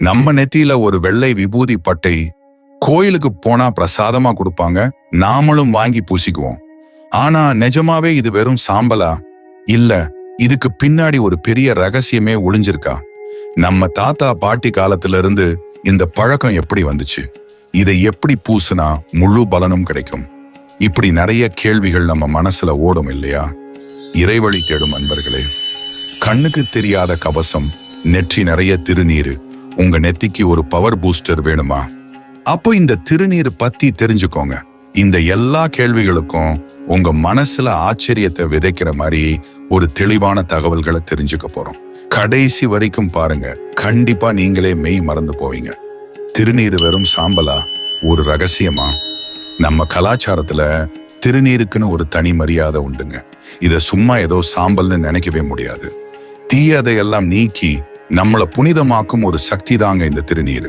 நம்ம நெத்தியில ஒரு வெள்ளை விபூதி பட்டை கோயிலுக்கு போனா பிரசாதமா கொடுப்பாங்க. நாமளும் வாங்கி பூசிக்குவோம். ஆனா நிஜமாவே இது வெறும் சாம்பலா? இல்ல இதுக்கு பின்னாடி ஒரு பெரிய ரகசியமே ஒளிஞ்சிருக்கா? நம்ம தாத்தா பாட்டி காலத்துல இருந்து இந்த பழக்கம் எப்படி வந்துச்சு? இதை எப்படி பூசுனா முழு பலனும் கிடைக்கும்? இப்படி நிறைய கேள்விகள் நம்ம மனசுல ஓடும் இல்லையா? இறைவழி தேடும் அன்பர்களே கண்ணுக்கு தெரியாத கவசம் நெற்றி நிறைய திருநீரு உங்க நெத்திக்கு ஒரு பவர் பூஸ்டர் வேணுமா? அப்போ இந்த திருநீர் பத்தி தெரிஞ்சுக்கோங்க. இந்த எல்லா கேள்விகளுக்கும் உங்க மனசுல ஆச்சரியத்தை விதைக்கிற மாதிரி ஒரு தெளிவான தகவல்களை தெரிஞ்சுக்க போறோம். கடைசி வரைக்கும் பாருங்க. கண்டிப்பா நீங்களே மெய் மறந்து போவீங்க. திருநீர் வெறும் சாம்பலா? ஒரு ரகசியமா? நம்ம கலாச்சாரத்துல திருநீருக்குன்னு ஒரு தனி மரியாதை உண்டுங்க. இதை சும்மா ஏதோ சாம்பல்னு நினைக்கவே முடியாது. தீயதையெல்லாம் நீக்கி நம்மளை புனிதமாக்கும் ஒரு சக்தி தாங்க இந்த திருநீர்.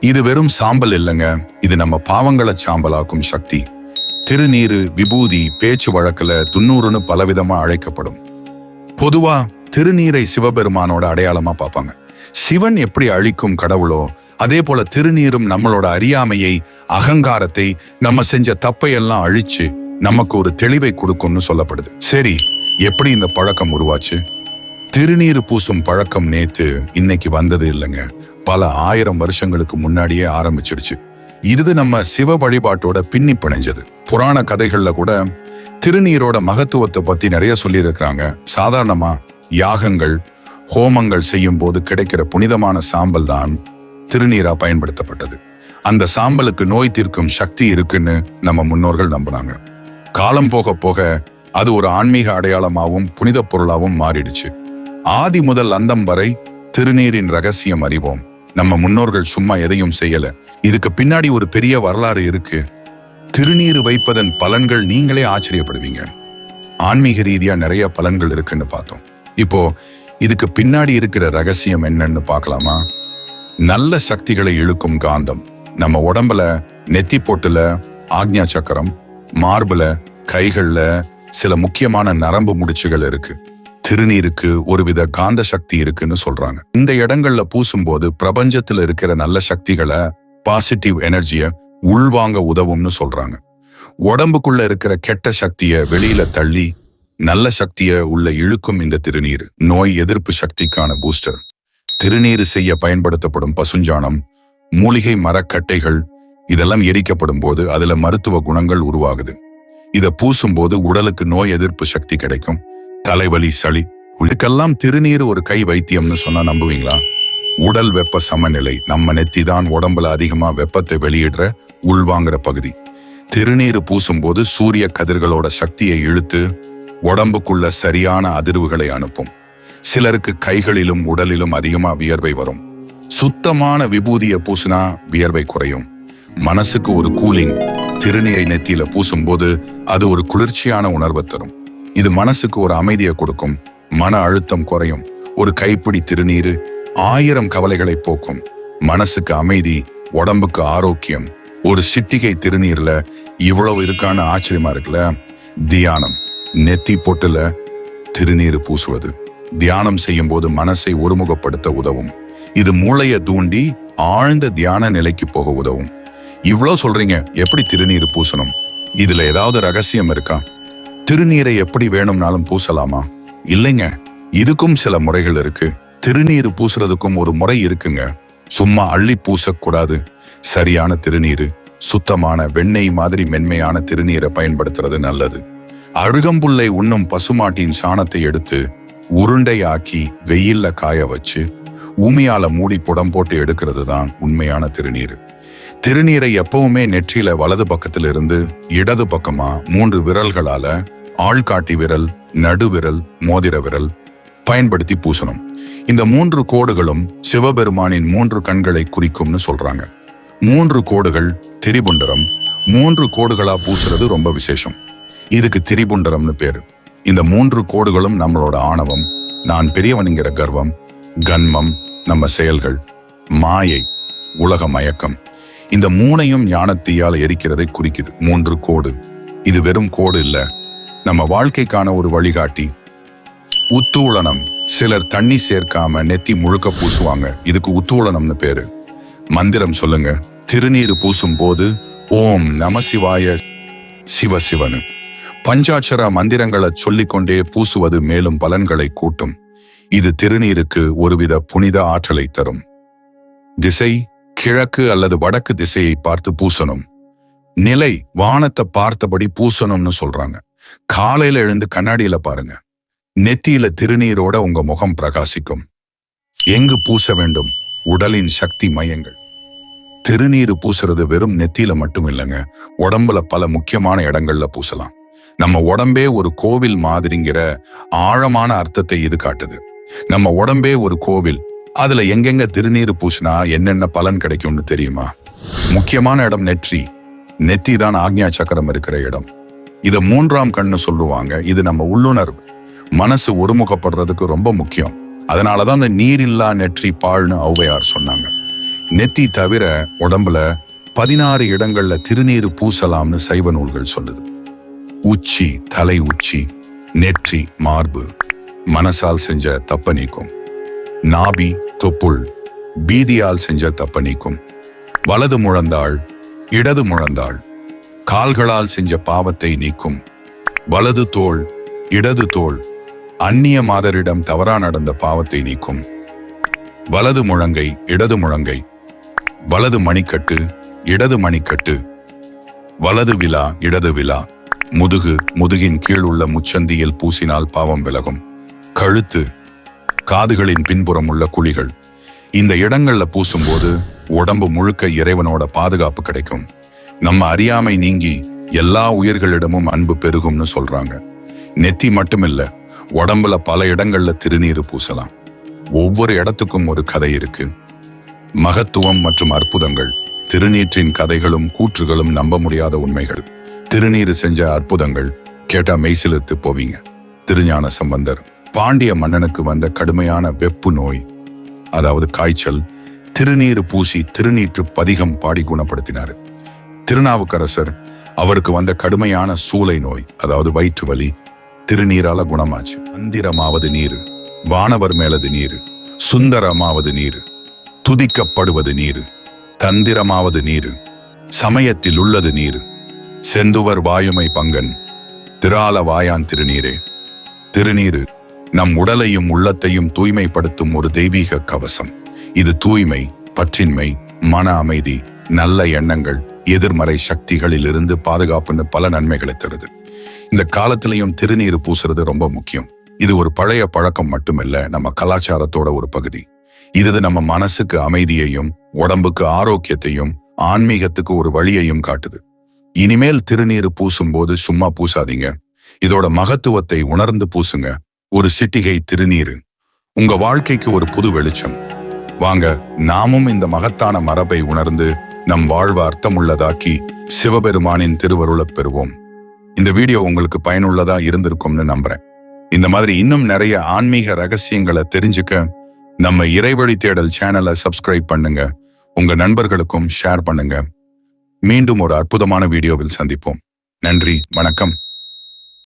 இது வெறும் சாம்பல் இல்லைங்க. இது நம்ம பாவங்களை சாம்பலாக்கும் சக்தி. திருநீரு விபூதி பேச்சு வழக்கில் துண்ணூறுன்னு பலவிதமா அழைக்கப்படும். பொதுவா திருநீரை சிவபெருமானோட அடையாளமா பார்ப்பாங்க. சிவன் எப்படி அழிக்கும் கடவுளோ அதே போல திருநீரும் நம்மளோட அறியாமையை அகங்காரத்தை நம்ம செஞ்ச தப்பையெல்லாம் அழிச்சு நமக்கு ஒரு தெளிவை கொடுக்கும்னு சொல்லப்படுது. சரி எப்படி இந்த பழக்கம் உருவாச்சு? திருநீர் பூசும் பழக்கம் நேத்து இன்னைக்கு வந்தது இல்லைங்க. பல ஆயிரம் வருஷங்களுக்கு முன்னாடியே ஆரம்பிச்சிடுச்சு. இது நம்ம சிவ வழிபாட்டோட பின்னி பிணைஞ்சது. புராண கதைகள்ல கூட திருநீரோட மகத்துவத்தை பத்தி நிறைய சொல்லியிருக்கிறாங்க. சாதாரணமா யாகங்கள் ஹோமங்கள் செய்யும் போது கிடைக்கிற புனிதமான சாம்பல் தான் திருநீரா பயன்படுத்தப்பட்டது. அந்த சாம்பலுக்கு நோய் தீர்க்கும் சக்தி இருக்குன்னு நம்ம முன்னோர்கள் நம்பினாங்க. காலம் போக போக அது ஒரு ஆன்மீக அடையாளமாகவும் புனித பொருளாகவும் மாறிடுச்சு. ஆதி முதல் அந்தம் வரை திருநீரின் ரகசியம் அறிவோம். நம்ம முன்னோர்கள் சும்மா எதையும் செய்யல. இதுக்கு பின்னாடி ஒரு பெரிய வரலாறு இருக்கு. திருநீர் வைப்பதன் பலன்கள் நீங்களே ஆச்சரியப்படுவீங்க. ஆன்மீக ரீதியா நிறைய பலன்கள் இருக்குன்னு பார்த்தோம். இப்போ இதுக்கு பின்னாடி இருக்கிற ரகசியம் என்னன்னு பார்க்கலாமா? நல்ல சக்திகளை இழுக்கும் காந்தம். நம்ம உடம்புல நெத்தி போட்டுல ஆக்ஞா சக்கரம் மார்புல கைகள்ல சில முக்கியமான நரம்பு முடிச்சுகள் இருக்கு. திருநீருக்கு ஒருவித காந்த சக்தி இருக்குன்னு சொல்றாங்க. இந்த இடங்கள்ல பூசும்போது பிரபஞ்சத்துல இருக்கிற நல்ல சக்திகளை பாசிட்டிவ் எனர்ஜிய உள்வாங்க உதவும்னு சொல்றாங்க. உடம்புக்குள்ள இருக்கிற கெட்ட சக்திய வெளியில தள்ளி நல்ல சக்திய உள்ள இழுக்கும் இந்த திருநீர். நோய் எதிர்ப்பு சக்திக்கான பூஸ்டர் திருநீர் செய்ய பயன்படுத்தப்படும் பசுஞ்சாணம் மூலிகை மரக்கட்டைகள் இதெல்லாம் எரிக்கப்படும் போது அதுல மருத்துவ குணங்கள் உருவாகுது. இதை பூசும்போது உடலுக்கு நோய் எதிர்ப்பு சக்தி கிடைக்கும். தலைவலி சளி இதுக்கெல்லாம் திருநீர் ஒரு கை வைத்தியம்னு சொன்னா நம்புவீங்களா? உடல் வெப்ப சமநிலை நம்ம நெத்தி தான் உடம்புல அதிகமா வெப்பத்தை வெளியிடுற உள்வாங்குற பகுதி. திருநீர் பூசும்போது சூரிய கதிர்களோட சக்தியை இழுத்து உடம்புக்குள்ள சரியான அதிர்வுகளை அனுப்பும். சிலருக்கு கைகளிலும் உடலிலும் அதிகமா வியர்வை வரும். சுத்தமான விபூதியை பூசினா வியர்வை குறையும். மனசுக்கு ஒரு கூலிங் திருநீரை நெத்தியில பூசும்போது அது ஒரு குளிர்ச்சியான உணர்வை தரும். இது மனசுக்கு ஒரு அமைதியை கொடுக்கும். மன அழுத்தம் குறையும். ஒரு கைப்பிடி திருநீரு ஆயிரம் கவலைகளை போக்கும். மனசுக்கு அமைதி உடம்புக்கு ஆரோக்கியம். ஒரு சிட்டிகை திருநீர்ல இவ்வளவு இருக்கான ஆச்சரியமா இருக்குல்ல? தியானம். நெத்தி பொட்டுல திருநீர் பூசுவது. தியானம் செய்யும் போது மனசை ஒருமுகப்படுத்த உதவும். இது மூளைய தூண்டி ஆழ்ந்த தியான நிலைக்கு போக உதவும். இவ்வளவு சொல்றீங்க. எப்படி திருநீர் பூசணும்? இதுல ஏதாவது ரகசியம் இருக்கா? திருநீரை எப்படி வேணும்னாலும் பூசலாமா? இல்லைங்க இதுக்கும் சில முறைகள் இருக்கு. திருநீர் பூசுறதுக்கும் ஒரு முறை இருக்குங்க. சும்மா அள்ளி பூசக்கூடாது. சரியான திருநீர் சுத்தமான வெண்ணெய் மாதிரி மென்மையான திருநீரை பயன்படுத்துறது நல்லது. அழுகம்புல்லை உண்ணும் பசுமாட்டின் சாணத்தை எடுத்து உருண்டையாக்கி வெயில்ல காய வச்சு ஊமியால மூடி புடம் போட்டு எடுக்கிறது தான் உண்மையான திருநீர். திருநீரை எப்பவுமே நெற்றியில வலது பக்கத்திலிருந்து இடது பக்கமா மூன்று விரல்களால ஆள்காட்டி விரல் நடுவிரல் மோதிர விரல் பயன்படுத்தி பூசணும். இந்த மூன்று கோடுகளும் சிவபெருமானின் மூன்று கண்களை குறிக்கும்னு சொல்றாங்க. மூன்று கோடுகள் திரிபுண்டரம் மூன்று கோடுகளா பூசுறது ரொம்ப விசேஷம். இதுக்கு திரிபுண்டரம்னு பேரு. இந்த மூன்று கோடுகளும் நம்மளோட ஆணவம் நான் பெரியவனுங்கிற கர்வம் கன்மம் நம்ம செயல்கள் மாயை உலக மயக்கம். இந்த மூனையும் ஞானத்தையால் எரிக்கிறதை குறிக்குது. மூன்று கோடு. இது வெறும் கோடு இல்லை. நம்ம வாழ்க்கைக்கான ஒரு வழிகாட்டி. உத்தூளனம் சிலர் தண்ணி சேர்க்காம நெத்தி முழுக்க பூசுவாங்க. இதுக்கு உத்தூளனம்னு பேரு. மந்திரம் சொல்லுங்க. திருநீர் பூசும் போது ஓம் நமசிவாய சிவ சிவனு. பஞ்சாட்சர மந்திரங்களை சொல்லிக்கொண்டே பூசுவது மேலும் பலன்களை கூட்டும். இது திருநீருக்கு ஒருவித புனித ஆற்றலை தரும். திசை கிழக்கு அல்லது வடக்கு திசையை பார்த்து பூசணும். நிலை வானத்தை பார்த்தபடி பூசணும்னு சொல்றாங்க. காலையில எழுந்து கண்ணாடியில பாருங்க. நெத்தியில திருநீரோட உங்க முகம் பிரகாசிக்கும். எங்கு பூச வேண்டும்? உடலின் சக்தி மையங்கள். திருநீர் பூசுறது வெறும் நெத்தியில மட்டும் இல்லைங்க. உடம்புல பல முக்கியமான இடங்கள்ல பூசலாம். நம்ம உடம்பே ஒரு கோவில் மாதிரிங்கிற ஆழமான அர்த்தத்தை இது காட்டுது. நம்ம உடம்பே ஒரு கோவில். அதுல எங்கெங்க திருநீர் பூசினா என்னென்ன பலன் கிடைக்கும்னு தெரியுமா? முக்கியமான இடம் நெற்றி. நெத்தி தான் ஆக்ஞா சக்கரம் இருக்கிற இடம். இதை மூன்றாம் கண்ணு சொல்லுவாங்க. இது நம்ம உள்ளுணர்வு. மனசு ஒருமுகப்படுறதுக்கு ரொம்ப முக்கியம். அதனாலதான் அந்த நீரில்லா நெற்றி பாழ்னு ஔவையார் சொன்னாங்க. நெத்தி தவிர உடம்புல பதினாறு இடங்கள்ல திருநீர் பூசலாம்னு சைவ நூல்கள் சொல்லுது. உச்சி தலை உச்சி நெற்றி மார்பு. மனசால் செஞ்ச தப்ப நீக்கும். நாபி தொப்புள் பீதியால் செஞ்ச தப்ப நீக்கும். வலது முழந்தாள் இடது முழந்தாள். கால்களால் செஞ்ச பாவத்தை நீக்கும். வலது தோள் இடது தோல் அந்நிய மாதரிடம் தவறா நடந்த பாவத்தை நீக்கும். வலது முழங்கை இடது முழங்கை வலது மணிக்கட்டு இடது மணிக்கட்டு வலது விழா இடது விழா முதுகு முதுகின் கீழ் உள்ள முச்சந்தியில் பூசினால் பாவம் விலகும். கழுத்து காதுகளின் பின்புறம் உள்ள குழிகள். இந்த இடங்கள்ல பூசும்போது உடம்பு முழுக்க இறைவனோட பாதுகாப்பு கிடைக்கும். நம்ம அறியாமை நீங்கி எல்லா உயிர்களிடமும் அன்பு பெருகும்னு சொல்றாங்க. நெத்தி மட்டுமில்ல உடம்புல பல இடங்கள்ல திருநீர் பூசலாம். ஒவ்வொரு இடத்துக்கும் ஒரு கதை இருக்கு. மகத்துவம் மற்றும் அற்புதங்கள் திருநீற்றின் கதைகளும் கூற்றுகளும் நம்ப முடியாத உண்மைகள். திருநீர் செஞ்ச அற்புதங்கள் கேட்டா மெய்சிலிருத்து போவீங்க. திருஞான சம்பந்தர் பாண்டிய மன்னனுக்கு வந்த கடுமையான வெப்பு நோய் அதாவது காய்ச்சல் திருநீர் பூசி திருநீற்று பதிகம் பாடி குணப்படுத்தினார். திருநாவுக்கரசர் அவருக்கு வந்த கடுமையான சூளை நோய் அதாவது வயிற்று வலி திருநீரால குணமாச்சு. மந்திரமாவது நீரு வானவர் மேலது நீரு சுந்தரமாவது நீரு துதிக்கப்படுவது நீரு தந்திரமாவது நீரு சமயத்தில் உள்ளது நீரு. செந்துவர் வாயுமை பங்கன் திரால வாயான் திருநீரே. திருநீரு நம் உடலையும் உள்ளத்தையும் தூய்மைப்படுத்தும் ஒரு தெய்வீக கவசம். இது தூய்மை பற்றின்மை மன அமைதி நல்ல எண்ணங்கள் எதிர்மறை சக்திகளில் இருந்து பாதுகாப்புன்னு பல நன்மைகளை தருது. இந்த காலத்திலையும் திருநீர் பூசுறது ரொம்ப முக்கியம். இது ஒரு பழைய பழக்கம் மட்டுமில்ல நம்ம கலாச்சாரத்தோட ஒரு பகுதி. இது நம்ம மனசுக்கு அமைதியையும் உடம்புக்கு ஆரோக்கியத்தையும் ஆன்மீகத்துக்கு ஒரு வழியையும் காட்டுது. இனிமேல் திருநீர் பூசும்போது சும்மா பூசாதீங்க. இதோட மகத்துவத்தை உணர்ந்து பூசுங்க. ஒரு சிட்டிகை திருநீரு. உங்க வாழ்க்கைக்கு ஒரு புது வெளிச்சம். வாங்க நாமும் இந்த மகத்தான மரபை உணர்ந்து நம் வாழ்வு அர்த்தமுள்ளதாக்கி சிவபெருமானின் திருவருளப் பெறுவோம். இந்த வீடியோ உங்களுக்கு பயனுள்ளதா இருந்திருக்கும்னு நம்புறேன். இந்த மாதிரி இன்னும் நிறைய ஆன்மீக ரகசியங்களை தெரிஞ்சுக்க நம்ம இறைவழி தேடல் சேனலை சப்ஸ்கிரைப் பண்ணுங்க. உங்க நண்பர்களுக்கும் ஷேர் பண்ணுங்க. மீண்டும் ஒரு அற்புதமான வீடியோவில் சந்திப்போம். நன்றி வணக்கம்.